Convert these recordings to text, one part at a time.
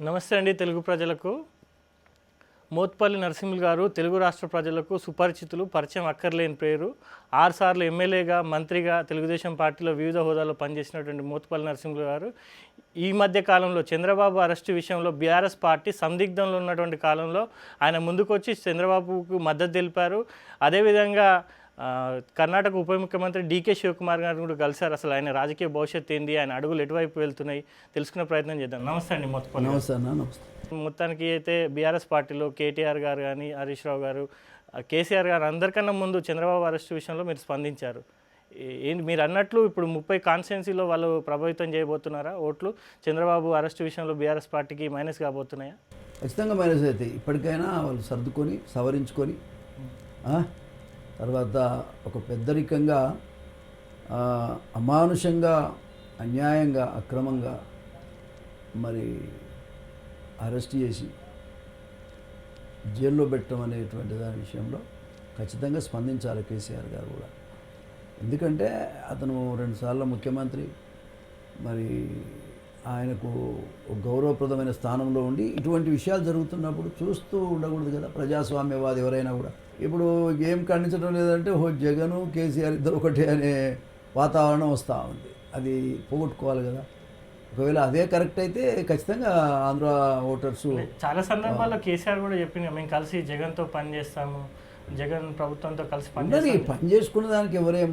నమస్తే అండి తెలుగు ప్రజలకు. మోత్పల్లి నరసింహులు గారు తెలుగు రాష్ట్ర ప్రజలకు సుపరిచితులు పరిచయం అక్కర్లేని పేరు. ఆరుసార్లు ఎమ్మెల్యేగా మంత్రిగా తెలుగుదేశం పార్టీలో వివిధ హోదాలో పనిచేసినటువంటి మోత్పల్లి నరసింహులు గారు ఈ మధ్య కాలంలో చంద్రబాబు అరెస్టు విషయంలో బీఆర్ఎస్ పార్టీ సందిగ్ధంలో ఉన్నటువంటి కాలంలో ఆయన ముందుకొచ్చి చంద్రబాబుకు మద్దతు తెలిపారు. అదేవిధంగా కర్ణాటక ఉప ముఖ్యమంత్రి డీకే శివకుమార్ గారు కూడా కలిశారు. అసలు ఆయన రాజకీయ భవిష్యత్తు ఏంది? ఆయన అడుగులు ఎటువైపు వెళ్తున్నాయి? తెలుసుకునే ప్రయత్నం చేద్దాం. నమస్తే అండి మొత్తం నమస్తే మొత్తానికి అయితే బీఆర్ఎస్ పార్టీలో కేటీఆర్ గారు కానీ హరీష్ రావు గారు కేసీఆర్ గారు అందరికన్నా ముందు చంద్రబాబు అరెస్టు విషయంలో మీరు స్పందించారు. ఏంటి మీరు అన్నట్లు ఇప్పుడు ముప్పై కాన్స్టిట్యున్సీలో వాళ్ళు ప్రభావితం చేయబోతున్నారా? ఓట్లు చంద్రబాబు అరెస్టు విషయంలో బీఆర్ఎస్ పార్టీకి మైనస్ కాబోతున్నాయా? ఖచ్చితంగా మైనస్ అవుతాయి. ఇప్పటికైనా వాళ్ళు సర్దుకొని సవరించుకొని తర్వాత ఒక పెద్దరికంగా అమానుషంగా అన్యాయంగా అక్రమంగా మరి అరెస్ట్ చేసి జైల్లో పెట్టడం అనేటువంటి దాని విషయంలో ఖచ్చితంగా స్పందించాలి కేసీఆర్ గారు కూడా. ఎందుకంటే అతను రెండుసార్లు ముఖ్యమంత్రి మరి ఆయనకు ఒక గౌరవప్రదమైన స్థానంలో ఉండి ఇటువంటి విషయాలు జరుగుతున్నప్పుడు చూస్తూ ఉండకూడదు కదా ప్రజాస్వామ్యవాది ఎవరైనా కూడా. ఇప్పుడు ఏం ఖండించడం లేదంటే ఓ జగను కేసీఆర్ ఇద్దరు ఒకటే అనే వాతావరణం వస్తూ ఉంది. అది పోగొట్టుకోవాలి కదా. ఒకవేళ అదే కరెక్ట్ అయితే ఖచ్చితంగా ఆంధ్ర ఓటర్సు చాలా సందర్భాల్లో కేసీఆర్ కూడా చెప్పింది మేము కలిసి జగన్తో పని చేస్తాము జగన్ ప్రభుత్వంతో కలిసి పని పని చేసుకునే దానికి ఎవరేం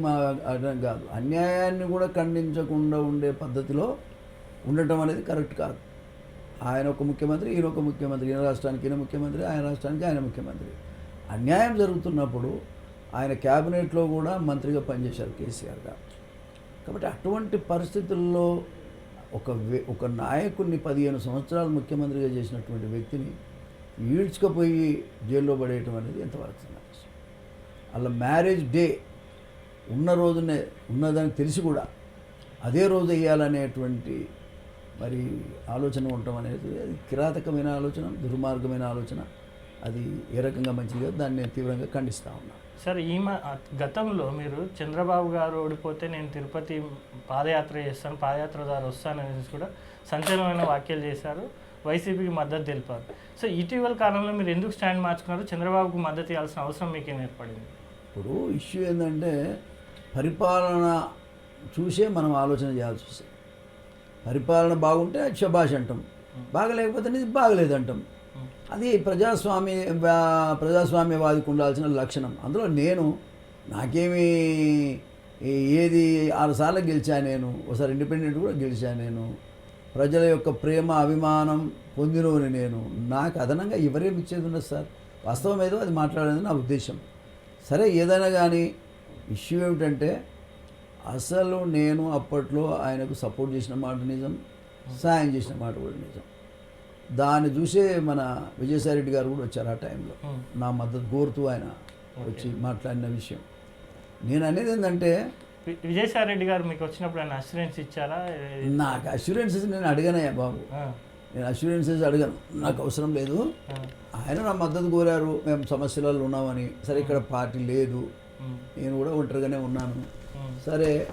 కాదు. అన్యాయాన్ని కూడా ఖండించకుండా ఉండే పద్ధతిలో ఉండటం అనేది కరెక్ట్ కాదు. ఆయన ఒక ముఖ్యమంత్రి ఈయన ఒక ముఖ్యమంత్రి ఈయన రాష్ట్రానికి ఈయన ముఖ్యమంత్రి ఆయన రాష్ట్రానికి ఆయన ముఖ్యమంత్రి. అన్యాయం జరుగుతున్నప్పుడు ఆయన క్యాబినెట్లో కూడా మంత్రిగా పనిచేశారు కేసీఆర్ గారు. కాబట్టి అటువంటి పరిస్థితుల్లో ఒక ఒక నాయకుడిని పదిహేను సంవత్సరాలు ముఖ్యమంత్రిగా చేసినటువంటి వ్యక్తిని ఈడ్చుకపోయి జైల్లో పడేయటం అనేది ఎంతవరకు అలా మ్యారేజ్ డే ఉన్న రోజునే ఉన్నదని తెలిసి కూడా అదే రోజు వేయాలనేటువంటి మరి ఆలోచన ఉండటం అనేది అది కిరాతకమైన ఆలోచన దుర్మార్గమైన ఆలోచన. అది ఏ రకంగా మంచిది కాదు దాన్ని నేను తీవ్రంగా ఖండిస్తా ఉన్నా. సార్ ఈ గతంలో మీరు చంద్రబాబు గారు ఓడిపోతే నేను తిరుపతి పాదయాత్ర చేస్తాను పాదయాత్ర ద్వారా వస్తాను అనేసి కూడా సంచలనమైన వ్యాఖ్యలు చేశారు వైసీపీకి మద్దతు తెలిపారు. సో ఇటీవల కాలంలో మీరు ఎందుకు స్టాండ్ మార్చుకున్నారు? చంద్రబాబుకు మద్దతు ఇవ్వాల్సిన అవసరం మీకేం ఏర్పడింది? ఇప్పుడు ఇష్యూ ఏంటంటే పరిపాలన చూసే మనం ఆలోచన చేయాల్సి వస్తుంది. పరిపాలన బాగుంటే శబాష్ అంటాం. బాగలేకపోతే ఇది బాగలేదంటాం. అది ప్రజాస్వామ్య ప్రజాస్వామ్యవాదికి ఉండాల్సిన లక్షణం. అందులో నేను నాకేమి ఏది ఆరు సార్లు గెలిచాను నేను ఒకసారి ఇండిపెండెంట్ కూడా గెలిచాను నేను. ప్రజల యొక్క ప్రేమ అభిమానం పొందినవని నేను. నాకు అదనంగా ఎవరేమి ఇచ్చేది ఉండదు సార్. వాస్తవం ఏదో అది మాట్లాడేది నా ఉద్దేశం. సరే ఏదైనా కానీ ఇష్యూ ఏమిటంటే అసలు నేను అప్పట్లో ఆయనకు సపోర్ట్ చేసిన మాట నిజం సాయం చేసిన మాట కూడా నిజం. దాన్ని చూసే మన విజయసాయి రెడ్డి గారు కూడా వచ్చారు ఆ టైంలో. నా మద్దతు కోరుతూ ఆయన వచ్చి మాట్లాడిన విషయం. నేను అనేది ఏంటంటే వి- విజయసాయి రెడ్డి గారు మీకు వచ్చినప్పుడు ఆయన అస్యూరెన్స్ ఇచ్చారా? నాకు అష్యూరెన్సెస్ నేను అడగనయ్యా బాబు. నేను అష్యూరెన్సెస్ అడగను. నాకు అవసరం లేదు. ఆయన నా మద్దతు కోరారు. మేము సమస్యలలో ఉన్నామని. సరే ఇక్కడ పార్టీ లేదు. నేను కూడా ఒంటరిగానే ఉన్నాను. సరే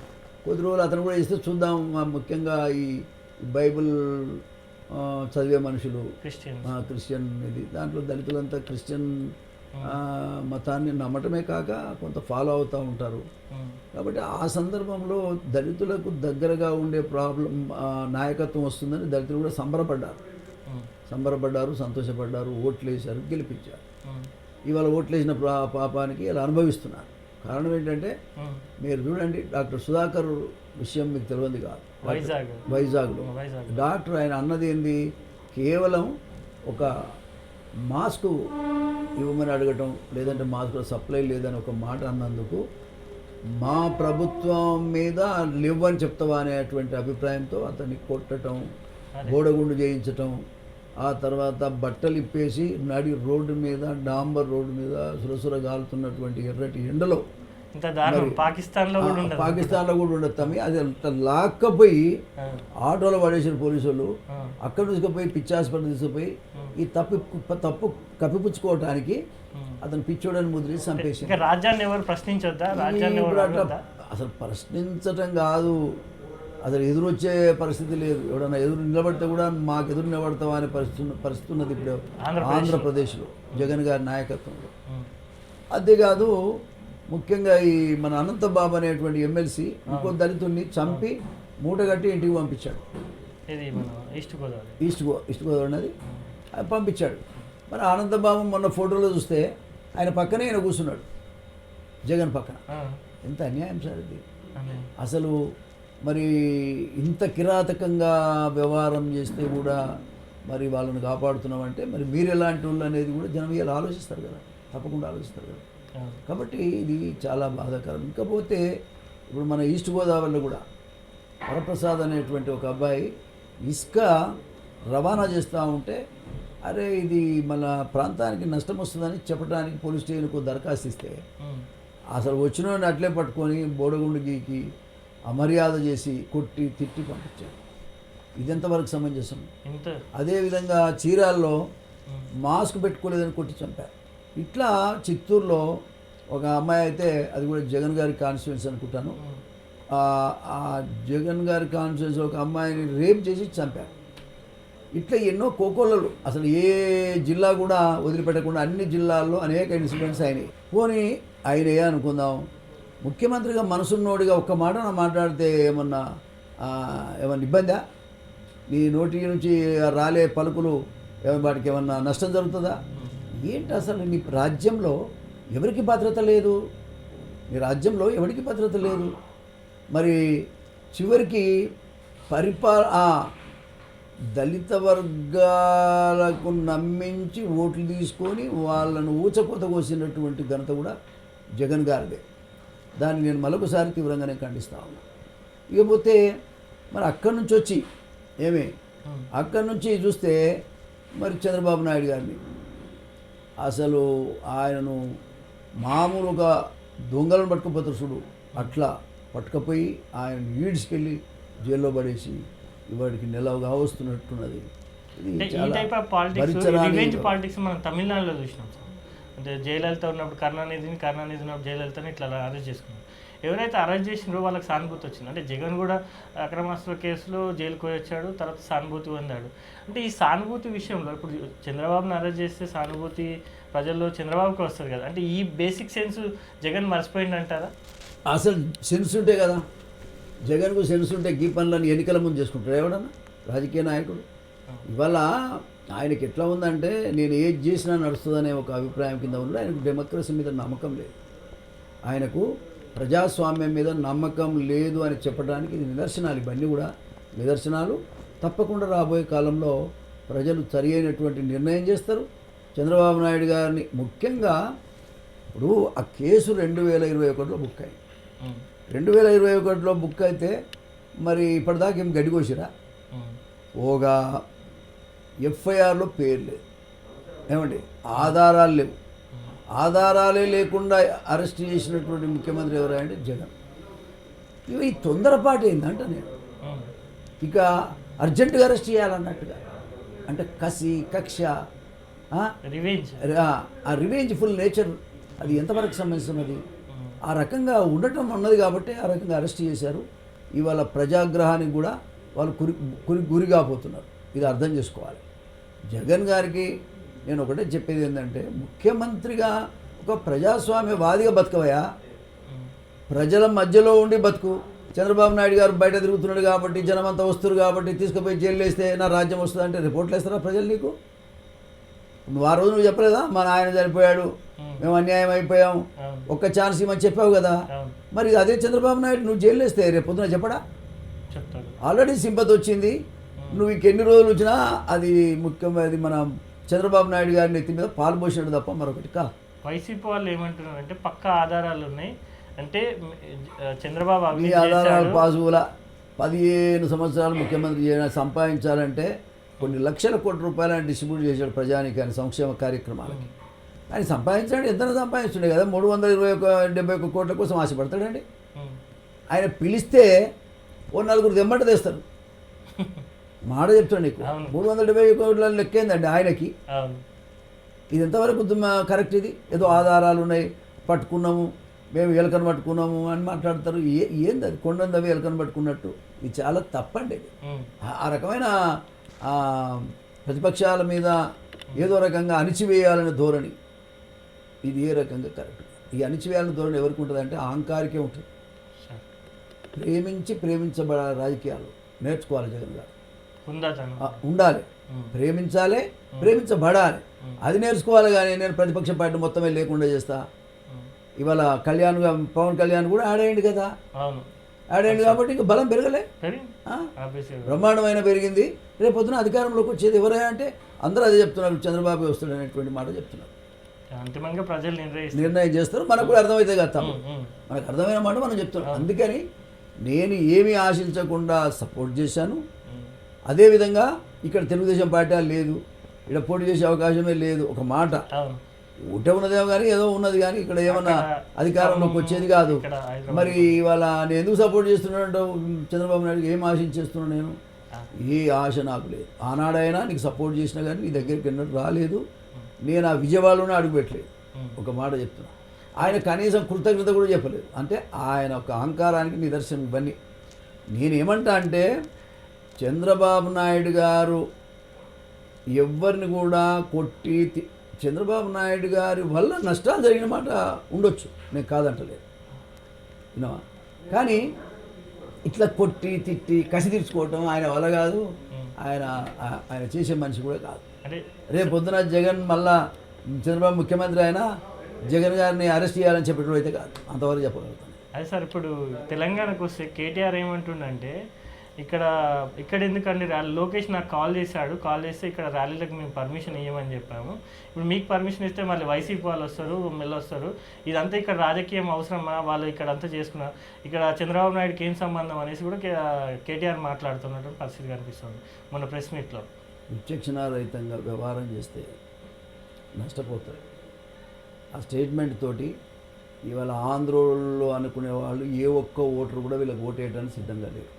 కొద్ది రోజులు అతను కూడా ఇస్తే చూద్దాం. ముఖ్యంగా ఈ బైబిల్ చదివే మనుషులు క్రిస్టియన్. ఇది దాంట్లో దళితులంతా క్రిస్టియన్ మతాన్ని నమ్మటమే కాక కొంత ఫాలో అవుతూ ఉంటారు. కాబట్టి ఆ సందర్భంలో దళితులకు దగ్గరగా ఉండే ప్రాబ్లం నాయకత్వం వస్తుందని దళితులు కూడా సంబరపడ్డారు. సంబరపడ్డారు సంతోషపడ్డారు ఓట్లు వేశారు గెలిపించారు ఇవాళ ఓట్లు వేసిన పా- పాపానికి ఇలా అనుభవిస్తున్నారు. కారణం ఏంటంటే. మీరు చూడండి డాక్టర్ సుధాకర్ విషయం మీకు తెలియదు కాదు. వైజాగ్. వైజాగ్లో వైజాగ్. డాక్టర్ ఆయన అన్నది ఏంది? కేవలం ఒక మాస్క్ ఇవ్వమని అడగటం లేదంటే మాస్క్ సప్లై లేదని ఒక మాట అన్నందుకు మా ప్రభుత్వం మీద లేవని చెప్తావా అనేటువంటి అభిప్రాయంతో అతన్ని కొట్టడం గోడగుండు చేయించటం ఆ తర్వాత బట్టలు ఇప్పేసి నడి రోడ్డు మీద డాంబర్ రోడ్డు మీద సురసుర గాలుతున్నటువంటి ఎర్రటి ఎండలో పాకిస్తాన్లో కూడా ఉండదు. పాకిస్తాన్లో కూడా ఉండదు తమ్మి. అది లాక్కపోయి ఆటోలో పడేసిన పోలీసు వాళ్ళు అక్కడ తీసుకుపోయి పిచ్చి హాస్పిటల్ తీసుకుపోయి ఈ తప్పు తప్పు కప్పిపుచ్చుకోవటానికి. అతను పిచ్చోడని ముద్రించి చంపేసి రాజ్యాన్ని ఎవరు ప్రశ్నించొద్దా? రాజ్యాన్ని? అసలు ప్రశ్నించటం కాదు. అసలు ఎదురు వచ్చే పరిస్థితి లేదు. ఎవడన్నా ఎదురు నిలబడితే కూడా మాకు ఎదురు నిలబడతావా అనే పరిస్థితి పరిస్థితి ఉన్నది ఇప్పుడు ఆంధ్రప్రదేశ్లో. జగన్ గారి నాయకత్వంలో. అంతేకాదు ముఖ్యంగా ఈ మన అనంతబాబు అనేటువంటి ఎమ్మెల్సీ ఇంకో దళితుడిని చంపి మూట కట్టి ఇంటికి పంపించాడు. ఈస్ట్ గోదావరి? ఈస్ట్ గో ఈస్ట్ గోదావరి అది పంపించాడు. మరి ఆనందబాబు మొన్న ఫోటోలో చూస్తే ఆయన పక్కనే ఆయన కూర్చున్నాడు. జగన్ పక్కన. ఎంత అన్యాయం సార్ ఇది. అసలు మరి ఇంత కిరాతకంగా వ్యవహారం చేస్తే కూడా మరి వాళ్ళని కాపాడుతున్నామంటే మరి మీరు ఎలాంటి వాళ్ళు అనేది కూడా జనం ఇలా ఆలోచిస్తారు కదా. తప్పకుండా ఆలోచిస్తారు కదా. కాబట్టి ఇది చాలా బాధాకరం. ఇకపోతే ఇప్పుడు మన ఈస్ట్ గోదావరిలో కూడా వరప్రసాద్ అనేటువంటి ఒక అబ్బాయి ఇసుక రవాణా చేస్తూ ఉంటే అరే ఇది మన ప్రాంతానికి నష్టం వస్తుందని చెప్పడానికి పోలీస్ స్టేషన్కు దరఖాస్తు ఇస్తే. అసలు వచ్చిన అట్లే పట్టుకొని బోడగుండు గీకి అమర్యాద చేసి కొట్టి తిట్టి పంపించాడు. ఇది ఎంతవరకు సమంజసం అదేవిధంగా చీరాల్లో. మాస్క్ పెట్టుకోలేదని కొట్టి చంపారు. ఇట్లా చిత్తూరులో ఒక అమ్మాయి అయితే అది కూడా జగన్ గారి కాన్స్టిట్యున్సీ అనుకుంటాను. ఆ- జగన్ గారి కాన్స్టిట్యున్సీ ఒక అమ్మాయిని రేప్ చేసి చంపారు. ఇట్లా ఎన్నో కోకోలలు అసలు ఏ జిల్లా కూడా వదిలిపెట్టకుండా అన్ని జిల్లాల్లో అనేక ఇన్సిడెంట్స్ అయినాయి. పోనీ అయినాయే అనుకుందాం? ముఖ్యమంత్రిగా మనసున్నోడిగా ఒక్క మాట నా మాట్లాడితే ఏమన్నా ఏమన్నా ఇబ్బందా? నీ నోటి నుంచి రాలే పలుకులు వాటికి ఏమన్నా నష్టం జరుగుతుందా? ఏంటి అసలు నీ రాజ్యంలో ఎవరికి భద్రత లేదు? నీ రాజ్యంలో ఎవరికి భద్రత లేదు? మరి చివరికి పరిపా ఆ, దళిత వర్గాలకు నమ్మించి ఓట్లు తీసుకొని వాళ్ళను ఊచకోత కోసినటువంటి ఘనత కూడా జగన్ గారిదే. దాన్ని నేను మరొకసారి తీవ్రంగానే ఖండిస్తా ఉన్నా. ఇకపోతే మరి అక్కడి నుంచి వచ్చి ఏమి. అక్కడి నుంచి చూస్తే మరి చంద్రబాబు నాయుడు గారిని అసలు ఆయనను మామూలుగా దొంగలను పట్టుకుపోతారు చూడు. అట్లా పట్టుకపోయి ఆయన ఈడ్చుకెళ్ళి జైల్లో పడేసి ఇవాడికి నెలవుగా వస్తున్నట్టున్నది పాలిటిక్స్ మనం తమిళనాడులో చూసినాం సార్. అంటే జయలలిత ఉన్నప్పుడు కరుణానిధిని కరుణానిధి ఉన్నప్పుడు జయలలితని ఇట్లా అరెస్ట్ చేసుకున్నాం. ఎవరైతే అరెస్ట్ చేసినారో వాళ్ళకి సానుభూతి వచ్చింది. అంటే జగన్ కూడా అక్రమాస్తుల కేసులో జైలుకు వచ్చాడు తర్వాత సానుభూతి పొందాడు. అంటే ఈ సానుభూతి విషయంలో ఇప్పుడు చంద్రబాబుని అరెస్ట్ చేస్తే సానుభూతి ప్రజల్లో చంద్రబాబుకి వస్తుంది కదా. అంటే ఈ బేసిక్ సెన్స్ జగన్ మర్చిపోయింది అంటారా అసలు సెన్స్ ఉంటే కదా. జగన్కు సెన్స్ ఉంటే గీ పనులను ఎన్నికల ముందు చేసుకుంటాడు ఎవడన్నా? రాజకీయ నాయకుడు. ఇవాళ ఆయనకి ఎట్లా ఉందంటే నేను ఏది చేసినా నడుస్తుందనే ఒక అభిప్రాయం కింద ఉన్నాడు ఆయనకు డెమోక్రసీ మీద నమ్మకం లేదు. ఆయనకు ప్రజాస్వామ్యం మీద నమ్మకం లేదు అని చెప్పడానికి ఇది నిదర్శనాలు. ఇవన్నీ కూడా నిదర్శనాలు. తప్పకుండా రాబోయే కాలంలో ప్రజలు సరి అయినటువంటి నిర్ణయం చేస్తారు. చంద్రబాబు నాయుడు గారిని ముఖ్యంగా ఇప్పుడు ఆ కేసు రెండు వేల ఇరవై ఒకటిలో బుక్ అయింది రెండు వేల ఇరవై ఒకటిలో బుక్ అయితే మరి ఇప్పటిదాకా ఏం ఉమ్, ఒక ఎఫ్ఐఆర్లో పేరు లేదు. ఏమండి? ఆధారాలు లేవు. ఆధారాలే లేకుండా అరెస్ట్ చేసినటువంటి ముఖ్యమంత్రి ఎవరంటే జగన్. ఇవి ఈ తొందరపాటు ఏందంట నేను. ఇక అర్జెంటుగా అరెస్ట్ చేయాలన్నట్టుగా. అంటే కసి కక్ష ఆ? రివెంజ్ ఆ- ఆ రివెంజ్ఫుల్ నేచర్ అది ఎంతవరకు సంబంధిస్తున్నది ఆ రకంగా ఉండటం ఉన్నది కాబట్టి ఆ రకంగా అరెస్ట్ చేశారు. ఇవాళ ప్రజాగ్రహానికి కూడా వాళ్ళు కురి కురి గురి కాబోతున్నారు ఇది అర్థం చేసుకోవాలి. జగన్ గారికి నేను ఒకటే చెప్పేది ఏంటంటే ముఖ్యమంత్రిగా ఒక ప్రజాస్వామ్యవాదిగా బతకవయా ప్రజల మధ్యలో ఉండి బతుకు. చంద్రబాబు నాయుడు గారు బయట తిరుగుతున్నాడు కాబట్టి జనమంతా వస్తారు కాబట్టి తీసుకుపోయి జైలు వేస్తే నా రాజ్యం వస్తుంది అంటే రిపోర్ట్లు వేస్తారా ప్రజలు నీకు? నువ్వు ఆ రోజు నువ్వు చెప్పలేదా? మా నాయన చనిపోయాడు. మేము అన్యాయం అయిపోయాం. ఒక్క ఛాన్స్ ఇవ్వమని చెప్పావు కదా. మరి అదే చంద్రబాబు నాయుడు నువ్వు జైలు వేస్తే రేపు పొద్దున చెప్పడా? ఆల్రెడీ సింపతి వచ్చింది. నువ్వు ఇంకెన్ని రోజులు వచ్చినా అది ముఖ్యమైన అది మన చంద్రబాబు నాయుడు గారి నెత్తి మీద పాలు పోసినట్టు తప్ప మరొకటి కా. వైసీపీ వాళ్ళు ఏమంటున్నారంటే పక్క ఆధారాలు ఉన్నాయి. అంటే చంద్రబాబు మీ అవినీతి ఆధారాలు. పాసుగుల పదిహేను సంవత్సరాలు ముఖ్యమంత్రి సంపాదించాలంటే కొన్ని లక్షల కోట్ల రూపాయలను డిస్ట్రిబ్యూట్ చేశాడు ప్రజానికి ఆయన సంక్షేమ కార్యక్రమాలకి. ఆయన సంపాదించాడు ఎంత సంపాదించుండే కదా. మూడు వందల ఇరవై ఒక డెబ్బై ఒక్క కోట్ల కోసం ఆశపడతాడండి. ఆయన పిలిస్తే ఓ నలుగురు దెమ్మట తెస్తారు. మాట చెప్తాడు నీకు. మూడు వందల డెబ్బై కోట్ల లెక్కేందండి ఆయనకి? ఇది ఎంతవరకు కరెక్ట్ ఇది? ఏదో ఆధారాలు ఉన్నాయి పట్టుకున్నాము మేము ఎలకను పట్టుకున్నాము అని మాట్లాడతారు. ఏ ఏంది అది? కొండను తవ్వి ఎలకను పట్టుకున్నట్టు. ఇది చాలా తప్పండి ఆ- రకమైన ప్రతిపక్షాల మీద ఏదో రకంగా అణిచివేయాలనే ధోరణి. ఇది ఏ రకంగా కరెక్ట్? ఈ అణిచివేయాలనే ధోరణి ఎవరికి ఉంటుంది అంటే అహంకారికే ఉంటుంది. ప్రేమించి ప్రేమించబడాలి రాజకీయాలు. నేర్చుకోవాలి జగన్ గారు. ఉండాలి. ప్రేమించాలి ప్రేమించబడాలి. అది నేర్చుకోవాలి కానీ నేను ప్రతిపక్ష పార్టీ మొత్తమే లేకుండా చేస్తా. ఇవాళ కళ్యాణ్ పవన్ కళ్యాణ్ కూడా ఆడేయండి కదా. ఆడేయండి కాబట్టి ఇంకా బలం పెరగలే. బ్రహ్మాండమైన పెరిగింది. రేపు పొద్దున అధికారంలోకి వచ్చేది ఎవరే అంటే అందరూ అదే చెప్తున్నారు చంద్రబాబు వస్తాడు అనేటువంటి మాట చెప్తున్నారు. అంతిమంగా ప్రజలు నిర్ణయిస్తారు. నిర్ణయం చేస్తారు. మనకు కూడా అర్థమైతే కదా మనకు అర్థమైన మాట మనం చెప్తున్నాం. అందుకని నేను ఏమీ ఆశించకుండా సపోర్ట్ చేశాను. అదేవిధంగా ఇక్కడ తెలుగుదేశం పార్టీ లేదు. ఇక్కడ పోటీ చేసే అవకాశమే లేదు. ఒక మాట. ఉంటే ఉన్నదేమో కానీ ఏదో ఉన్నది కానీ ఇక్కడ ఏమన్నా అధికారంలోకి వచ్చేది కాదు. మరి ఇవాళ నేను ఎందుకు సపోర్ట్ చేస్తున్నాడు చంద్రబాబు నాయుడు ఏం ఆశించేస్తున్నాను నేను? ఏ ఆశ నాకు లేదు. ఆనాడైనా నీకు సపోర్ట్ చేసినా కానీ నీ దగ్గరికి ఎన్నడూ రాలేదు. నేను ఆ విజయవాడలోనే అడుగుపెట్టలేదు ఒక మాట చెప్తున్నా. ఆయన కనీసం కృతజ్ఞత కూడా చెప్పలేదు. అంటే ఆయన ఒక అహంకారానికి నిదర్శనం ఇవన్నీ. నేనేమంటా అంటే చంద్రబాబు నాయుడు గారు ఎవరిని కూడా కొట్టి చంద్రబాబు నాయుడు గారి వల్ల నష్టాలు జరిగిన మాట ఉండొచ్చు. నేను కాదంటలేదు. వినవా కానీ ఇట్లా కొట్టి తిట్టి కసి తీర్చుకోవటం ఆయన వల్ల కాదు. ఆయన ఆయన చేసే మనిషి కూడా కాదు. రేపు పొద్దున జగన్ మళ్ళా చంద్రబాబు ముఖ్యమంత్రి అయినా జగన్ గారిని అరెస్ట్ చేయాలని చెప్పేటప్పుడు అయితే కాదు. అంతవరకు చెప్పగలుగుతాను. అదే సార్ ఇప్పుడు తెలంగాణకు వస్తే కేటీఆర్ ఏమంటుండంటే ఇక్కడ ఇక్కడ ఎందుకండి ర్యాలీ లోకేష్ నాకు కాల్ చేశాడు. కాల్ చేస్తే ఇక్కడ ర్యాలీలకు మేము పర్మిషన్ ఇవ్వమని చెప్పాము. ఇప్పుడు మీకు పర్మిషన్ ఇస్తే మళ్ళీ వైసీపీ వాళ్ళు వస్తారు మెల్ల వస్తారు. ఇదంతా ఇక్కడ రాజకీయం అవసరమా? వాళ్ళు ఇక్కడ అంతా చేసుకున్నారు ఇక్కడ చంద్రబాబు నాయుడుకి ఏం సంబంధం అనేసి కూడా కేటీఆర్ మాట్లాడుతున్నట్టు పరిస్థితి కనిపిస్తుంది మన ప్రెస్ మీట్లో. విచక్షణారహితంగా వ్యవహారం చేస్తే నష్టపోతారు. ఆ స్టేట్మెంట్ తోటి ఇవాళ ఆంధ్రోళ్ళు అనుకునే వాళ్ళు ఏ ఒక్క ఓటరు కూడా వీళ్ళకి ఓటేయడానికి సిద్ధంగా లేరు.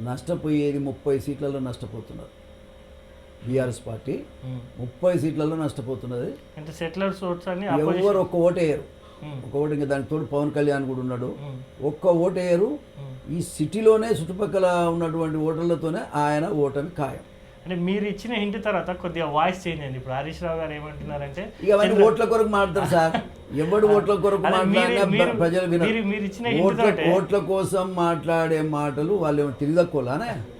నష్టపోయేది ముప్పై సీట్లలో నష్టపోతున్నారు. బీఆర్ఎస్ పార్టీ ముప్పై సీట్లలో నష్టపోతున్నది. అంటే సెటిలర్స్ ఎవరు ఒక్క ఓటేయరు. ఒక ఓటు ఇంకా దానికి తోడు పవన్ కళ్యాణ్ కూడా ఉన్నాడు. ఒక్క ఓటేయరు. ఈ సిటీలోనే చుట్టుపక్కల ఉన్నటువంటి ఓటర్లతోనే ఆయన ఓటమి ఖాయం. అంటే మీరు ఇచ్చిన ఇంటి తర్వాత కొద్దిగా వాయిస్ చేంజ్ అయింది. ఇప్పుడు హరీష్ రావు గారు ఏమంటున్నారంటే ఇక అవన్నీ ఓట్ల కొరకు మాట్లాడతారు సార్. ఎవడు ఓట్ల కొరకు మాట్లాడినా ప్రజలు వినరు ఓట్ల కోసం మాట్లాడే మాటలు వాళ్ళు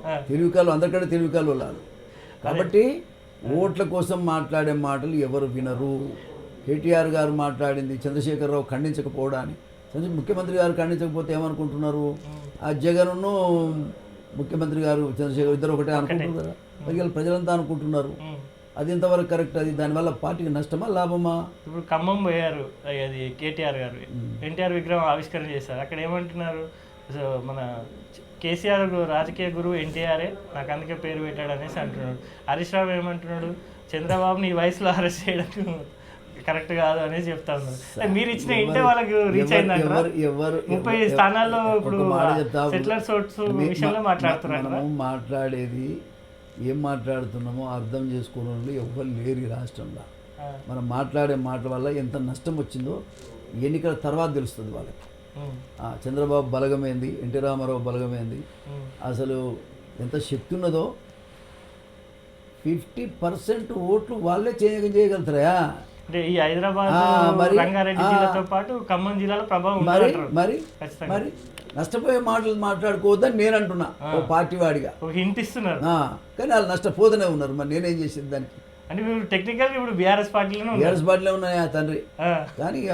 ఆ. తెలివికాలు అందరికంటే తెలివికాలు వాళ్ళు. కాబట్టి ఓట్ల కోసం మాట్లాడే మాటలు ఎవరు వినరు. కేటీఆర్ గారు మాట్లాడింది చంద్రశేఖరరావు ఖండించకపోవడాన్ని చంద్ర ముఖ్యమంత్రి గారు ఖండించకపోతే ఏమనుకుంటున్నారు? ఆ. జగన్ను ముఖ్యమంత్రి గారు చంద్రశేఖర్ ఇద్దరు ఒకటే. అనుకుంటున్నారు కదా. ఇలా ప్రజలంతా అనుకుంటున్నారు. అది ఎంతవరకు కరెక్ట్? అది దానివల్ల పార్టీకి నష్టమా లాభమా? ఇప్పుడు ఖమ్మం పోయారు అది కేటీఆర్ గారు. ఎన్టీఆర్ విగ్రహం ఆవిష్కరణ చేశారు. అక్కడ ఏమంటున్నారు? సో మన కేసీఆర్ రాజకీయ గురువు ఎన్టీఆర్ఏ నాకు అందుకే పేరు పెట్టాడు అనేసి అంటున్నాడు. హరీష్ రావు ఏమంటున్నాడు? చంద్రబాబుని ఈ వయసులో అరెస్ట్ చేయడం కరెక్ట్ కాదు అనేసి చెప్తా ఉన్నారు. అంటే మీరు ఇచ్చిన ఇంటే వాళ్ళకి రీచ్ అయిందంటారా? ఎవరు- ముప్పై స్థానాల్లో ఇప్పుడు ఓట్స్ మీ- విషయంలో మాట్లాడుతున్నారు? మాట్లాడేది ఏం మాట్లాడుతున్నామో అర్థం చేసుకోవడం వాళ్ళు ఎవ్వరు లేరు ఈ రాష్ట్రంలో. మనం మాట్లాడే మాటల వల్ల ఎంత నష్టం వచ్చిందో ఎన్నికల తర్వాత తెలుస్తుంది వాళ్ళకి. చంద్రబాబు బలగమైంది ఎన్టీ రామారావు బలగమైంది. అసలు ఎంత శక్తి ఉన్నదో ఫిఫ్టీ పర్సెంట్ ఓట్లు వాళ్ళే చేయ చేయగలుగుతారా? అంటే ఈ హైదరాబాద్ రంగారెడ్డి. జిల్లాతో పాటు ఖమ్మం జిల్లాలో ప్రభావం మరి. మరి నష్టపోయే మాటలు మాట్లాడుకోవద్దని నేను అంటున్నా. ఓ పార్టీ వాడిగా. ఒక హింట్ ఇస్తున్నారు. కానీ వాళ్ళు నష్టపోతూనే ఉన్నారు. మరి నేనేం చేసింది దానికి? అంటే మీరు టెక్నికల్ ఇప్పుడు బీఆర్ఎస్ ఉన్నారు. బీఆర్ఎస్ పార్టీలో ఉన్నాయా తండ్రి? ఆ. కానీ ఇక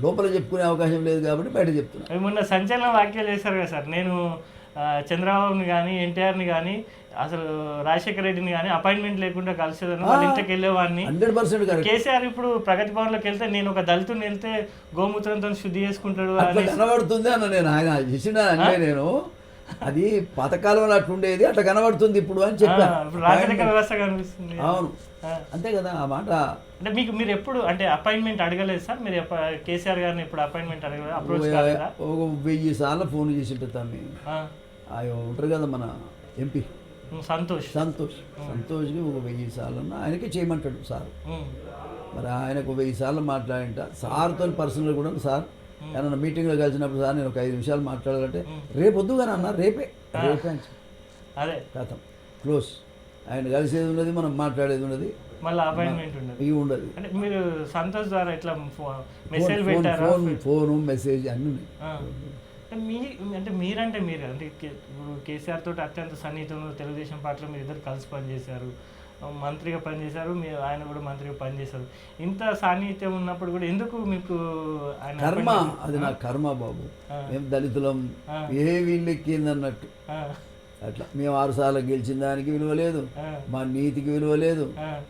లోపల చెప్పుకునే అవకాశం లేదు కాబట్టి బయట చెప్తున్నా. మొన్న సంచలన వ్యాఖ్యలు చేశారు కదా సార్. నేను చంద్రబాబుని కానీ ఎన్టీఆర్ని కానీ అసలు రాజశేఖర రెడ్డిని కానీ అపాయింట్మెంట్ లేకుండా కలిసేదాన్ని వాళ్ళ ఇంటికి వెళ్ళేవాడిని. కేసీఆర్ ఇప్పుడు ప్రగతి భవన్లోకి వెళ్తే నేను ఒక దళితుని వెళ్తే గోమూత్రంతో శుద్ధి చేసుకుంటాడు కనబడుతుంది అన్న నేను. ఆయన చేసిన అంటే నేను అది పాతకాలంలో అట్లా ఉండేది అట్లా కనబడుతుంది ఇప్పుడు అని చెప్పా. ఆ, ఇప్పుడు రాజరిక వ్యవస్థ కనిపిస్తుంది. అవును. అంతే కదా ఆ మాట. అంటే మీకు మీరు ఎప్పుడు అంటే అపాయింట్మెంట్ అడగలేదు సార్? మీరు కేసీఆర్ గారిని ఇప్పుడు అపాయింట్మెంట్ అడగలేదు? అప్రోచ్ ఒక వెయ్యి సార్లు ఫోన్ చేసి ఆ. ఆయన ఉంటారు కదా మన ఎంపీ. సంతోష్. సంతోష్. సంతోష్కి ఒక వెయ్యి సార్లు ఆయనకే చేయమంటాడు సార్. మరి ఆయనకు వెయ్యి సార్లు మాట్లాడింట. సార్తో పర్సనల్ కూడా సార్. ఏమన్నా మీటింగ్లో కలిసినప్పుడు సార్ నేను ఒక ఐదు నిమిషాలు మాట్లాడాలంటే రేపు వద్దు కానీ అన్న రేపే. రేపే. అదే. కథం. క్లోజ్. ఆయన కలిసేది ఉన్నది మనం మాట్లాడేది ఉన్నది. మళ్ళీ అపాయింట్మెంట్ ఉండదు. ఇవి ఉండదు. అంటే మీరు సంతోష్ ద్వారా ఇట్లా మెసేజ్ ఫోన్ పెట్టారా? ఫోన్ ఫోను మెసేజ్ అన్నీ ఉన్నాయి. మీ అంటే మీరంటే మీరు. అంటే ఇప్పుడు కేసీఆర్ తోటి అత్యంత సన్నిహితంలో తెలుగుదేశం పార్టీలో మీరు ఇద్దరు కలిసి పనిచేశారు. మంత్రిగా పనిచేశారు. మీరు ఆయన కూడా మంత్రిగా పనిచేశారు. ఇంత సాన్నిహిత్యం ఉన్నప్పుడు కూడా ఎందుకు మీకు ఆయన కర్మ అది నా కర్మ బాబు. మేము దళితులం. ఏ వీళ్ళెక్కిందన్నట్టు ఆ, అట్లా. మేము ఆరు సార్లు గెలిచిన దానికి విలువ లేదు. మా నీతికి విలువ లేదు.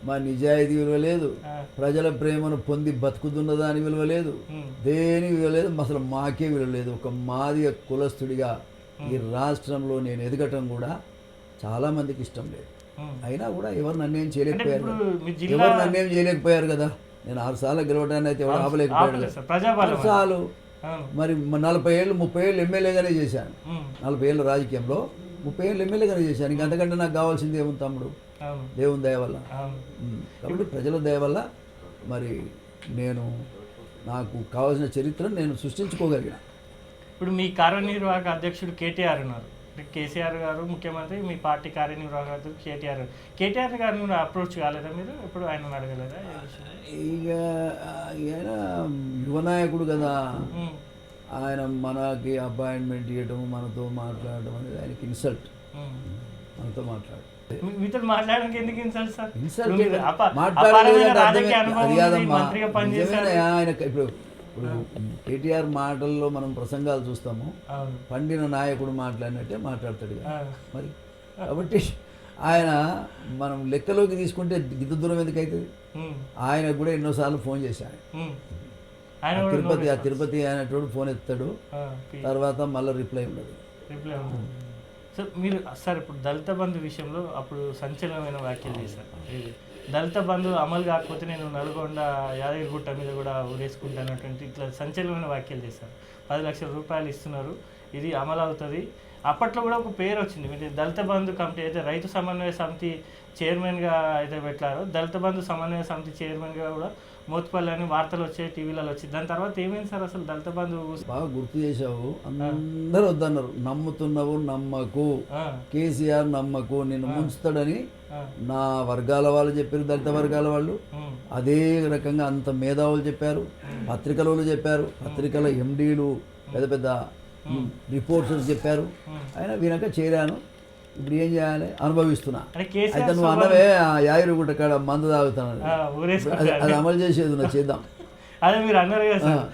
మా నిజాయితీ విలువ లేదు. ప్రజల ప్రేమను పొంది బతుకుతున్న దాని విలువ లేదు. ఉమ్, దేని విలువ లేదు అసలు మాకే విలువ లేదు. ఒక మాదిగ కులస్తుడిగా ఈ రాష్ట్రంలో నేను ఎదగటం కూడా చాలా మందికి ఇష్టం లేదు. అయినా కూడా ఎవరు నన్నేం చేయలేకపోయారు ఎవరు నన్నేం చేయలేకపోయారు కదా. నేను ఆరు సార్లు గెలవడాన్ని అయితే ఎవరు ఆపలేకపోయాడు చాలు. మరి నలభై ఏళ్ళు ముప్పై ఏళ్ళు ఎమ్మెల్యేగానే చేశాను. నలభై ఏళ్ళు రాజకీయంలో. ముప్పై ఏళ్ళు ఎమ్మెల్యేగానే చేశాను ఇంక అంతకంటే నాకు కావాల్సింది ఏముంది తమ్ముడు. దేవుని దయ వల్ల. కాబట్టి ప్రజల దయ వల్ల మరి నేను నాకు కావాల్సిన చరిత్రను నేను సృష్టించుకోగలిగిన. ఇప్పుడు మీ కార్యనిర్వాహక అధ్యక్షుడు కేటీఆర్ ఉన్నారు. కేసీఆర్ గారు ముఖ్యమంత్రి మీ పార్టీ కార్యనిర్వాహక అధ్యక్షుడు కేటీఆర్. కేటీఆర్ గారిని అప్రోచ్ కాలేదా మీరు? ఇప్పుడు ఆయన అడగలేదా? ఇక ఆయన యువనాయకుడు కదా. ఆయన మనకి అపాయింట్మెంట్ ఇవ్వడం మనతో మాట్లాడడం అనేది ఆయనకి ఇన్సల్ట్. మనతో మాట్లాడు. మీతో మాట్లాడడానికి ఎందుకు ఇన్సల్ట్ సార్ ఇన్సల్ట్ ఆయన ఇప్పుడు ఇప్పుడు కేటీఆర్ మాటల్లో మనం ప్రసంగాలు చూస్తాము. పండిన నాయకుడు మాట్లాడినట్టే మాట్లాడతాడు మరి? కాబట్టి ఆయన మనం లెక్కలోకి తీసుకుంటే గిద్ద దూరం ఎందుకు అవుతుంది? ఉమ్, ఆయన కూడా ఎన్నోసార్లు ఫోన్ చేశాను తిరుపతి ఆ తిరుపతి అనేటోడు ఫోన్ ఎత్తాడు. తర్వాత మళ్ళీ రిప్లై ఉండదు. రిప్లై సార్ మీరు సార్ ఇప్పుడు దళిత బంధు విషయంలో అప్పుడు సంచలనమైన వ్యాఖ్యలు చేశారు. దళిత బంధు అమలు కాకపోతే నేను నల్గొండ యాదగిరిగుట్ట మీద కూడా ఊరేసుకుంటానటువంటి ఇట్లా సంచలనమైన వ్యాఖ్యలు చేశారు. పది లక్షల రూపాయలు ఇస్తున్నారు. ఇది అమలు అవుతుంది అప్పట్లో కూడా ఒక పేరు వచ్చింది. మీరు దళిత బంధు కమిటీ అయితే రైతు సమన్వయ సమితి చైర్మన్గా అయితే పెట్టారో దళిత బంధు సమన్వయ సమితి చైర్మన్గా కూడా మోత్పల్లి అని వార్తలు వచ్చాయి టీవీలలో వచ్చి దాని తర్వాత ఏమైంది సార్ అసలు దళిత బంధు బాగా గుర్తు చేశావు. అందరూ వద్దన్నారు. నమ్ముతున్నావు నమ్మకు. కేసీఆర్ నమ్మకు. నిన్ను ముంచుతాడని నా వర్గాల వాళ్ళు చెప్పారు దళిత వర్గాల వాళ్ళు. అదే రకంగా అంత మేధావులు చెప్పారు పత్రికల వాళ్ళు చెప్పారు పత్రికల ఎండీలు పెద్ద పెద్ద రిపోర్టర్స్ చెప్పారు. అయినా వినక చేరాను. ఇప్పుడు ఏం చేయాలి? అనుభవిస్తున్నా. అయితే నువ్వు అన్నవే ఆ యాయురుగుట్ట కాడ మందు తాగుతాను ఆ, ఊరేసుకు అది అమలు చేసేది నా చేద్దాం. అదే మీరు అన్నారు కదా సార్.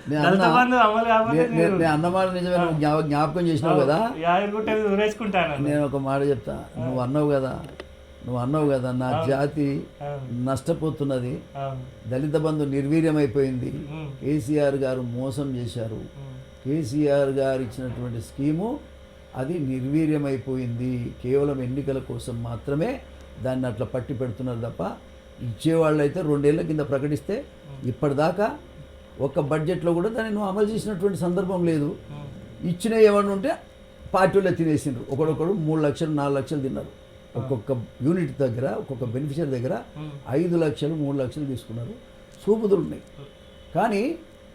నేను అన్నమాట నిజమే నువ్వు జ్ఞా- జ్ఞాపకం చేసినావు కదా? నేను ఒక మాట చెప్తా. నువ్వు అన్నావు కదా నువ్వు అన్నావు కదా నా జాతి నష్టపోతున్నది. దళిత బంధు నిర్వీర్యమైపోయింది. కేసీఆర్ గారు మోసం చేశారు. కేసీఆర్ గారు ఇచ్చినటువంటి స్కీము అది నిర్వీర్యమైపోయింది. కేవలం ఎన్నికల కోసం మాత్రమే దాన్ని అట్లా పట్టి పెడుతున్నారు తప్ప ఇచ్చేవాళ్ళు అయితే రెండేళ్ళ కింద ప్రకటిస్తే ఇప్పటిదాకా ఒక్క బడ్జెట్లో కూడా దాన్ని నువ్వు అమలు చేసినటువంటి సందర్భం లేదు. ఇచ్చిన ఏమన్నా ఉంటే పార్టీలో తినేసిండ్రు. ఒకడొకడు మూడు లక్షలు నాలుగు లక్షలు తిన్నారు. ఒక్కొక్క యూనిట్ దగ్గర ఒక్కొక్క బెనిఫిషియరీ దగ్గర ఐదు లక్షలు మూడు లక్షలు తీసుకున్నారు. సూపుదులు ఉన్నాయి కానీ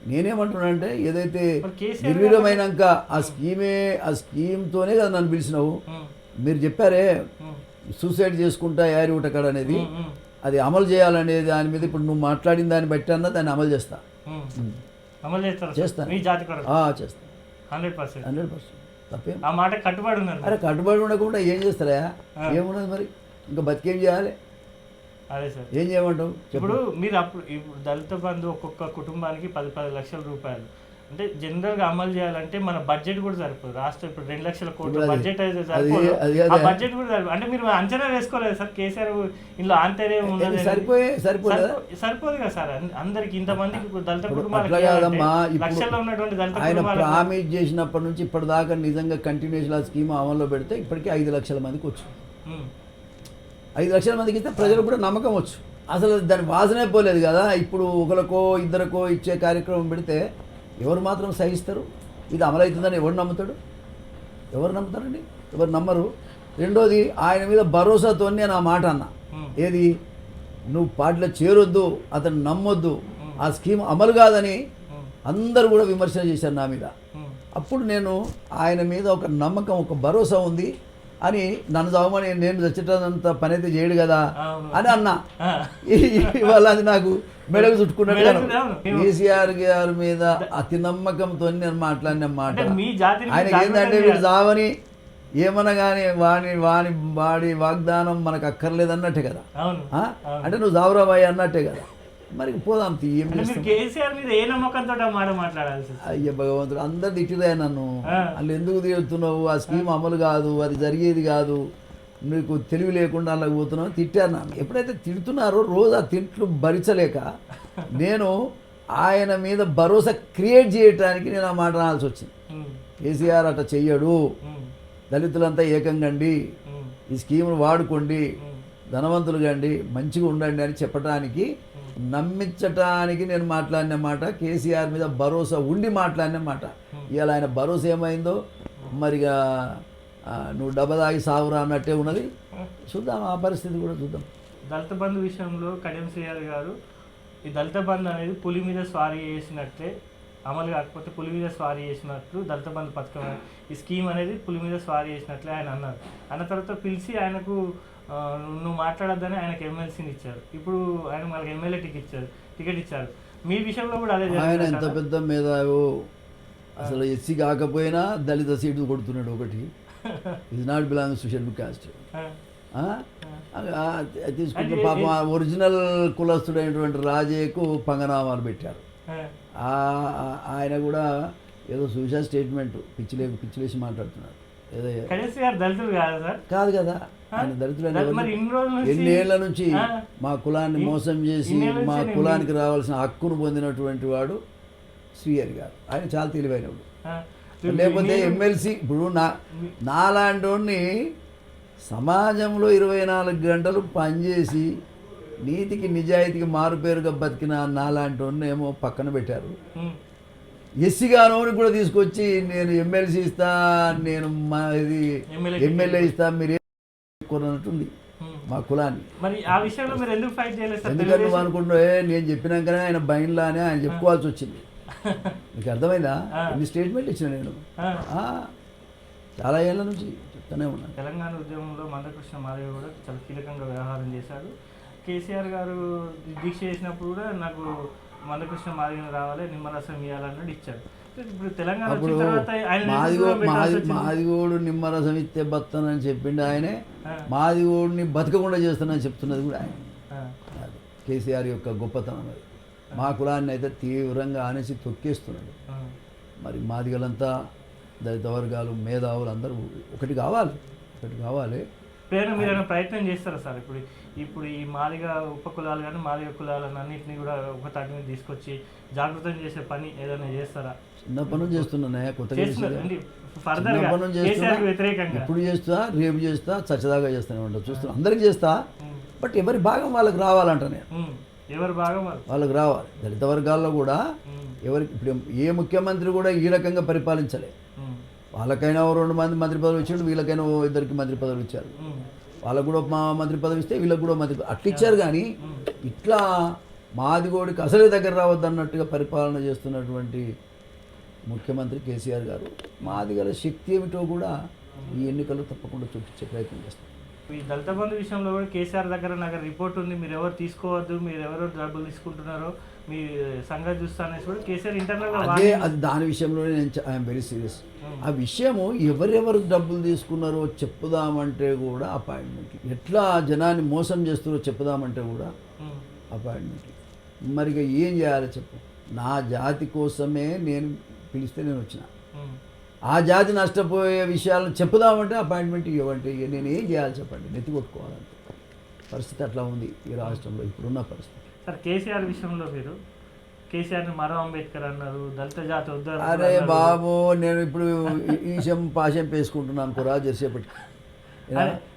నేనేమంటున్నానంటే ఏదైతే నిర్వీర్యమైనాక ఆ స్కీమే ఆ స్కీమ్తోనే కదా నన్ను పిలిచినావు. మీరు చెప్పారే సూసైడ్ చేసుకుంటా యారి ఉటకాడ అనేది. అది అమలు చేయాలనేది దాని మీద ఇప్పుడు నువ్వు మాట్లాడిన దాన్ని బట్టి అన్నా దాన్ని అమలు చేస్తా. అమలు. చేస్తాను. మీ జాతి కొరకు? ఆ, చేస్తా. Hundred percent. Hundred percent. తప్పేం? ఆ మాట కట్టుబడి ఉన్నారు అరే కట్టుబడి ఉండకుండా ఏం చేస్తారా? ఏమున్నది మరి. ఇంకా బతికేం చేయాలి? అదే సార్. ఏం చేయమంటావు? ఇప్పుడు మీరు అప్పుడు ఇప్పుడు దళిత బంధు ఒక్కొక్క కుటుంబానికి పది పది లక్షల రూపాయలు. అంటే జనరల్గా అమలు చేయాలంటే మన బడ్జెట్ కూడా సరిపోదు. రాష్ట్రం ఇప్పుడు రెండు లక్షల కోట్ల బడ్జెట్ అయితే సరిపోదు. ఆ. బడ్జెట్ కూడా సరిపోదు. అంటే మీరు అంచనా వేసుకోలేదు సార్. కేసీఆర్ ఇందులో ఆంతర్యం అనేది. సరిపోయే సరిపోలేదా? సరిపో- సరిపోదు కదా సార్. అందరికి ఇంతమందికి దళిత కుటుంబాలకి ఇప్పుడు లక్షల్లో ఉన్నటువంటి దళిత ఆయన ప్రామిస్ చేసినప్పటి నుంచి ఇప్పటిదాకా నిజంగా కంటిన్యూస్ ఆ స్కీమ్ అమల్లో పెడితే ఇప్పటికీ ఐదు లక్షల మందికి వచ్చు ఉమ్, ఐదు లక్షల మందికి ఇస్తే ప్రజలకు కూడా నమ్మకం వచ్చు. అసలు దాని వాసనే పోలేదు కదా. ఇప్పుడు ఒకరికో ఇద్దరికో ఇచ్చే కార్యక్రమం పెడితే ఎవరు మాత్రం సహిస్తారు? ఇది అమలవుతుందని ఎవరు నమ్ముతాడు? ఎవరు నమ్ముతారండి? ఎవరు నమ్మరు? రెండోది ఆయన మీద భరోసాతో నేను ఆ మాట అన్నా. ఉమ్, ఏది? నువ్వు పార్టీలో చేరొద్దు అతను నమ్మొద్దు. ఆ స్కీమ్ అమలు కాదని ఉమ్, అందరూ కూడా విమర్శన చేశారు నా మీద. అప్పుడు నేను ఆయన మీద ఒక నమ్మకం ఒక భరోసా ఉంది. అని నన్ను చదవమని నేను చచ్చేటంత పని అయితే చేయడు కదా. అని అన్నా. ఇవాళ అది నాకు మెడకు అవును. కేసీఆర్ గారి మీద అతి నమ్మకంతో నేను మాట్లాడిన మాట. ఆయనకి మీరు ఏంటంటే వీడు చావని ఏమన్నా కానీ వాని వాని వాడి వాగ్దానం మనకు అక్కర్లేదు అన్నట్టే కదా? అంటే నువ్వు జావురాబాయి అన్నట్టే కదా. మరి పోదాం తీ ఏం అంటే చేస్తాం? మీరు కేసీఆర్ మీద ఏ నమ్మకంతో మాట మాట్లాడాల్సి? అయ్య భగవంతుడు అందరు తిట్టిదే నన్ను. వాళ్ళు ఎందుకు తిడుతున్నావు ఆ స్కీమ్ అమలు కాదు అది జరిగేది కాదు. నీకు తెలివి లేకుండా అలా పోతున్నావు తిట్టారు నన్ను. ఎప్పుడైతే తిడుతున్నారో రోజు ఆ తిట్లు భరించలేక నేను ఆయన మీద భరోసా క్రియేట్ చేయడానికి నేను ఆ మాట అనాల్సి వచ్చింది. కేసీఆర్ అట్లా చెయ్యడు. దళితులంతా ఏకంగండి ఈ స్కీమ్ను వాడుకోండి. ధనవంతులు కండి. మంచిగా ఉండండి అని చెప్పడానికి నమ్మించటానికి నేను మాట్లాడిన మాట కేసీఆర్ మీద భరోసా ఉండి మాట్లాడిన మాట. ఇవాళ ఆయన భరోసా ఏమైందో మరిగా నువ్వు డబ్బ తాగి సావురా అన్నట్టే ఉన్నది. చూద్దాం ఆ పరిస్థితి కూడా చూద్దాం. దళిత బంధు విషయంలో కడియం శ్రీయార్ గారు ఈ దళిత బంధు అనేది పులి మీద స్వారీ చేసినట్లే అమలు కాకపోతే పులి మీద స్వారీ చేసినట్లు దళిత బంధు పథకం ఈ స్కీమ్ అనేది పులి మీద స్వారీ చేసినట్లే ఆయన అన్నారు. అన్న తర్వాత పిలిచి ఆయనకు నువ్వు మాట్లాడొద్దని ఆయనకు ఎమ్మెల్సీని ఇచ్చారు. ఇప్పుడు ఆయన మనకి ఎమ్మెల్యే టికెట్ ఇచ్చారు టికెట్ ఇచ్చారు. మీ విషయంలో కూడా అదే ఆయన ఎంత పెద్ద మేధావో. అసలు ఎస్సీ కాకపోయినా దళిత సీటు కొడుతున్నాడు ఒకటి. ఇది not belongs to schedule caste తీసుకుంటే పాపం ఒరిజినల్ కులస్తుడైనటువంటి రాజేకు పంగనామాలు పెట్టారు. ఆయన కూడా ఏదో సూసైడ్ స్టేట్మెంట్ పిచ్చిలే పిచ్చిలేసి మాట్లాడుతున్నాడు. శ్రీయార్ దళితులు కాదా సార్? కాదు కదా. ఆయన దళితులు ఇన్ని రోజుల నుంచి-. మా కులాన్ని మోసం చేసి మా కులానికి రావాల్సిన హక్కును పొందినటువంటి వాడు శ్రీహరి గారు. ఆయన చాలా తెలివైనవాడు. లేకపోతే ఎమ్మెల్సీ ఇప్పుడు నా నాలాంటి సమాజంలో ఇరవై నాలుగు గంటలు పనిచేసి నీతికి నిజాయితీకి మారుపేరుగా బతికిన నాలాంటి ఏమో పక్కన పెట్టారు. ఎస్సీ గానోని కూడా తీసుకొచ్చి నేను ఎమ్మెల్సీ ఇస్తా నేను మా ఇది ఎమ్మెల్యే ఇస్తా మీరు కోరనట్టుంది ఉమ్. మా కులాన్ని. ఎందుకంటే నువ్వు అనుకుంటున్నావు "ఏ, నేను చెప్పినాకనే ఆయన బయన్లానే ఆయన చెప్పుకోవాల్సి వచ్చింది. నీకు అర్థమైందా? ఇన్ని స్టేట్మెంట్ ఇచ్చిన నేను? చాలా ఏళ్ళ నుంచి చెప్తానే ఉన్నాను తెలంగాణ ఉద్యమంలో మందకృష్ణ మాదేవి కూడా చాలా కీలకంగా వ్యవహారం చేశారు కేసీఆర్ గారు దీక్ష చేసినప్పుడు కూడా నాకు మందకృష్ణ మాదేవిని రావాలి నిమ్మరసం ఇవ్వాలన్నట్టు ఇచ్చారు ఇప్పుడు తెలంగాణ వచ్చిన తర్వాత మాదిగో మాది. మాదిగోడు నిమ్మరసం ఇస్తే బతానని చెప్పిండు ఆయనే. మాదిగోడిని బతకకుండా చేస్తానని చెప్తున్నది కూడా ఆయన. కేసీఆర్ యొక్క గొప్పతనం అది. మా కులాన్ని అయితే తీవ్రంగా అనేసి తొక్కేస్తున్నాడు. మరి మాదిగలంతా దళిత వర్గాలు మేధావులు అందరూ ఒకటి కావాలి. ఒకటి కావాలి. ప్రేరణ మీరు ఏమైనా ప్రయత్నం చేస్తారా సార్? ఇప్పుడు ఇప్పుడు ఈ మాదిగ ఉప కులాలు కానీ మాదిగ కులాలను అన్నింటినీ కూడా ఒక తాటి మీద తీసుకొచ్చి జాగృతం చేసే పని ఏదైనా చేస్తారా? కొత్తగా ఫర్దర్ చిన్నప్పటి నుంచి చేస్తున్నా వ్యతిరేకంగా. ఎప్పుడు చేస్తా రేపు చేస్తా చచ్చదాగా చేస్తానే ఉంటా. చూస్తున్నా అందరికి చేస్తా బట్ ఎవరి భాగం వాళ్ళకి రావాలంట నేను. ఎవరు వాళ్ళు వాళ్ళకి? రావాలి. దళిత వర్గాల్లో కూడా ఎవరికి ఇప్పుడు ఏ ముఖ్యమంత్రి కూడా ఈ రకంగా పరిపాలించలే. ఉమ్, వాళ్ళకైనా ఓ రెండు మంది మంత్రి పదవి ఇచ్చాడు వీళ్ళకైనా ఓ ఇద్దరికి మంత్రి పదవి ఇచ్చారు. వాళ్ళకు కూడా మా మంత్రి పదవి ఇస్తే వీళ్ళకి కూడా మంత్రి అట్లా ఇచ్చారు కానీ ఇట్లా మాదిగోడికి అసలే దగ్గర రావద్దన్నట్టుగా పరిపాలన చేస్తున్నటువంటి ముఖ్యమంత్రి కేసీఆర్ గారు మాదిగల శక్తి ఏమిటో కూడా ఈ ఎన్నికలు తప్పకుండా చూపించే ప్రయత్నం చేస్తారు. ఈ దళిత బంధు విషయంలో కూడా కేసీఆర్ దగ్గర నాకు రిపోర్ట్ ఉంది. మీరు ఎవరు తీసుకోవద్దు మీరు ఎవరు డబ్బులు తీసుకుంటున్నారో మీ సంగతి చూస్తా అనేసి కూడా కేసీఆర్ ఇంటర్నల్గా అదే అది దాని విషయంలోనే నేను ఐఎమ్ వెరీ సీరియస్ ఆ విషయము ఎవరెవరు డబ్బులు తీసుకున్నారో చెప్పుదామంటే కూడా అపాయింట్మెంట్ ఎట్లా జనాన్ని మోసం చేస్తున్నారో చెప్పుదామంటే కూడా అపాయింట్మెంట్ మరి ఇక ఏం చేయాలో చెప్పు. నా జాతి కోసమే నేను పిలిస్తే నేను వచ్చిన. ఆ జాతి నష్టపోయే విషయాలను చెప్పుదామంటే అపాయింట్మెంట్ ఇవ్వండి. ఇక నేను ఏం చేయాలి చెప్పండి? నెత్తి కొట్టుకోవాలంటే పరిస్థితి అట్లా ఉంది ఈ రాష్ట్రంలో ఇప్పుడున్న పరిస్థితి. సార్ కేసీఆర్ విషయంలో మీరు? కేసీఆర్ని మరో అంబేద్కర్ అన్నారు దళిత జాతి వద్దారు అరే బాబు నేను ఇప్పుడు ఈ- ఈ చెం పాశం జెర్సేపటి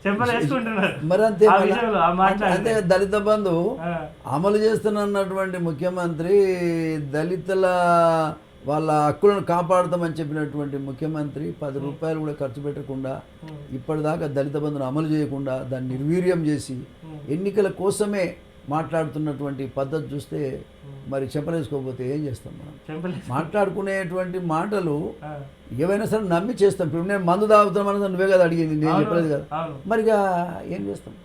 చెంపలు వేసుకుంటున్నారు. మరి అంతే. విషయంలో అంతే దళిత బంధు అమలు చేస్తున్నటువంటి ముఖ్యమంత్రి దళితుల వాళ్ళ హక్కులను కాపాడుతామని చెప్పినటువంటి ముఖ్యమంత్రి పది రూపాయలు కూడా ఖర్చు పెట్టకుండా ఇప్పటిదాకా దళిత బంధును అమలు చేయకుండా దాన్ని నిర్వీర్యం చేసి ఎన్నికల కోసమే మాట్లాడుతున్నటువంటి పద్ధతి చూస్తే మరి చెప్పలేసుకోకపోతే ఏం చేస్తాం మనం? మాట్లాడుకునేటువంటి మాటలు ఏవైనా సరే నమ్మి చేస్తాం. ఇప్పుడు నేను మందు తాగుతామని నువ్వే కదా అడిగింది నేను చెప్పలేదు కదా. మరిగా ఏం చేస్తాం?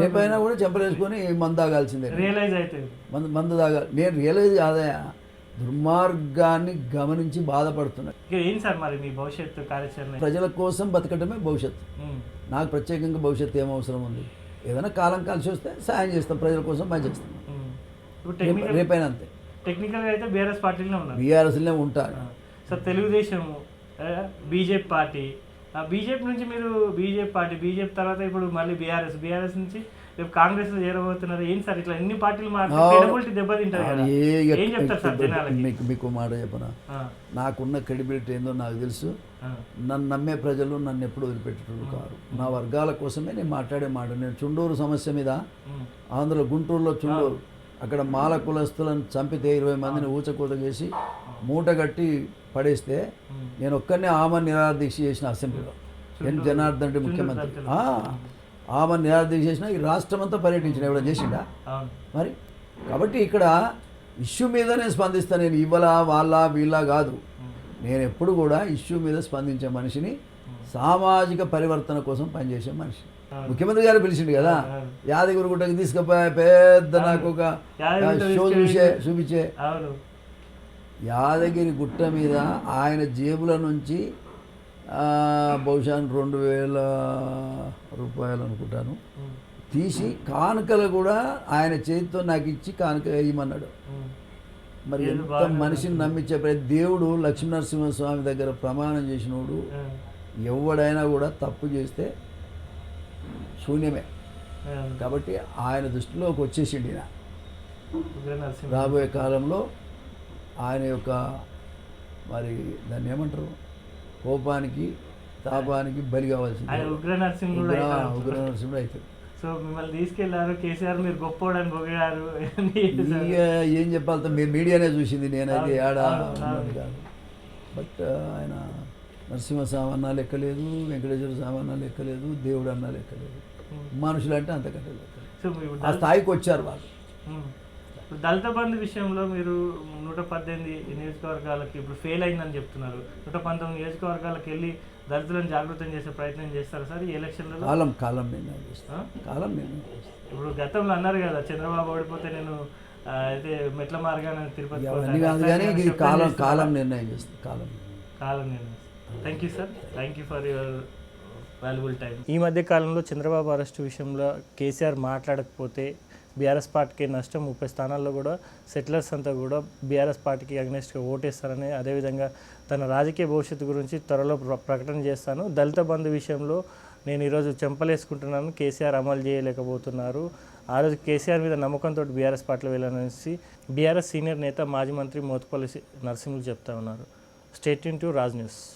రేపైనా కూడా చెంపలేసుకొని మందు తాగాల్సిందే. రియలైజ్ అవుతుంది మందు మందు తాగాలి. నేను రియలైజ్ కాదయా దుర్మార్గాన్ని గమనించి బాధపడుతున్నా ఇక ఏంటి సార్ మరి మీ భవిష్యత్తు కార్యాచరణ? ప్రజల కోసం బతకటమే భవిష్యత్తు. నాకు ప్రత్యేకంగా భవిష్యత్తు ఏం అవసరం ఉంది? ఏదైనా కాలం కలిసి వస్తే సాయం చేస్తాం ప్రజల కోసం పని చేస్తాం. టెక్నికల్ రేపైనా అంతే. టెక్నికల్గా అయితే బీఆర్ఎస్ పార్టీలో ఉన్నారు. బీఆర్ఎస్లే ఉంటాను సార్ తెలుగుదేశము బీజేపీ పార్టీ. ఆ బీజేపీ నుంచి మీరు బీజేపీ పార్టీ బీజేపీ తర్వాత ఇప్పుడు మళ్ళీ బీఆర్ఎస్ బీఆర్ఎస్ నుంచి రేపు కాంగ్రెస్లో చేరబోతున్నారు. ఏం సార్ ఇట్లా ఎన్ని పార్టీలు. క్రెడిబిలిటీ దెబ్బతింటారు కదా. ఏ- చెప్తారు సార్ జనాలకి? మీకు మీకు మాట చెప్పనా? నాకున్న క్రెడిబిలిటీ ఏందో నాకు తెలుసు. నన్ను నమ్మే ప్రజలు నన్ను ఎప్పుడు వదిలిపెట్టేటోళ్ళు కారు. నా వర్గాల కోసమే నేను మాట్లాడే మాట. నేను చుండూరు సమస్య మీద ఆంధ్ర గుంటూరులో చుండూరు. అక్కడ మాల కులస్తులను చంపితే ఇరవై మందిని ఊచకూత చేసి మూట కట్టి పడేస్తే. నేను ఒక్కనే ఆమె నిరాదీక్ష చేసిన అసెంబ్లీలో. ఎన్ జనార్దన్ రెడ్డి ముఖ్యమంత్రి. ఆమె నిరాదీక్ష చేసిన ఈ రాష్ట్రం అంతా పర్యటించిన ఎవడ చేసిండా మరి? కాబట్టి ఇక్కడ ఇష్యూ మీద నేను స్పందిస్తాను నేను ఇవ్వలా వాళ్ళ వీళ్ళ కాదు. నేను ఎప్పుడు కూడా ఇష్యూ మీద స్పందించే మనిషిని సామాజిక పరివర్తన కోసం పనిచేసే మనిషి. ముఖ్యమంత్రి గారు పిలిచిండు కదా. యాదగిరి గుట్టకి తీసుకుపోయి పెద్ద నాకు ఒక షో చూసే చూపించే. యాదగిరి గుట్ట మీద ఆయన జేబుల నుంచి బహుశా రెండు వేల రూపాయలు అనుకుంటాను. తీసి కానుకలు కూడా ఆయన చేతితో నాకు ఇచ్చి కానుక వేయమన్నాడు మరి ఎంత మనిషిని నమ్మించే ప్రతి దేవుడు లక్ష్మీనరసింహస్వామి దగ్గర ప్రమాణం చేసినోడు ఎవడైనా కూడా తప్పు చేస్తే శూన్యమే. కాబట్టి ఆయన దృష్టిలోకి వచ్చేసిండి నరసింహ రాబోయే కాలంలో ఆయన యొక్క మరి దాన్ని ఏమంటారు? కోపానికి తాపానికి బలి కావాల్సింది. ఉగ్ర నరసింహుడు ఉగ్ర నరసింహుడు అవుతాడు. సో మిమ్మల్ని తీసుకెళ్ళారు. కేసీఆర్ మీరు గొప్పోడని పొగిడారు అన్నీ ఏం చెప్పాలి మీ మీడియానే చూసింది నేనైతే. కాదు. బట్ ఆయన నరసింహ సామన్నా లెక్కలేదు వెంకటేశ్వర సామన్నా లెక్కలేదు దేవుడు అన్నా లెక్కలేదు మనుషులు అంటే అంతకంటే లెక్కలేదు మీరు ఆ స్థాయికి వచ్చారు వాళ్ళు. ఇప్పుడు దళిత బంధు విషయంలో మీరు నూట పద్దెనిమిది నియోజకవర్గాలకి ఇప్పుడు ఫెయిల్ అయిందని చెప్తున్నారు. నూట పంతొమ్మిది నియోజకవర్గాలకు వెళ్ళి దళితులను జాగృతం చేసే ప్రయత్నం చేస్తారా సార్ ఈ ఎలక్షన్లలో? కాలం కాలం నిర్ణయం? కాలం నిర్ణయం ఇప్పుడు గతంలో అన్నారు కదా చంద్రబాబు ఓడిపోతే నేను అయితే మెట్ల మార్గాన తిరుపతి కాలం కాలం నిర్ణయం చేస్తుంది కాలం కాలం నేను thank you sir thank you for your valuable time ఈ మధ్య కాలంలో చంద్రబాబు అరెస్టు విషయంలో కేసీఆర్ మాట్లాడకపోతే బీఆర్ఎస్ పార్టీకి నష్టం ముప్పై స్థానాల్లో కూడా సెటిలర్స్ అంతా కూడా బీఆర్ఎస్ పార్టీకి అగ్నెస్ట్గా ఓటేస్తారని అదేవిధంగా తన రాజకీయ భవిష్యత్తు గురించి త్వరలో ప్ర- ప్రకటన చేస్తాను. దళిత బంధు విషయంలో నేను ఈరోజు చెంపలేసుకుంటున్నాను. కేసీఆర్ అమలు చేయలేకపోతున్నారు. ఆ రోజు కేసీఆర్ మీద నమ్మకంతో బీఆర్ఎస్ పార్టీలో వెళ్ళాలనేసి బీఆర్ఎస్ సీనియర్ నేత మాజీ మంత్రి మోత్పల్లి నరసింహులు చెప్తా ఉన్నారు. State in to Raj news.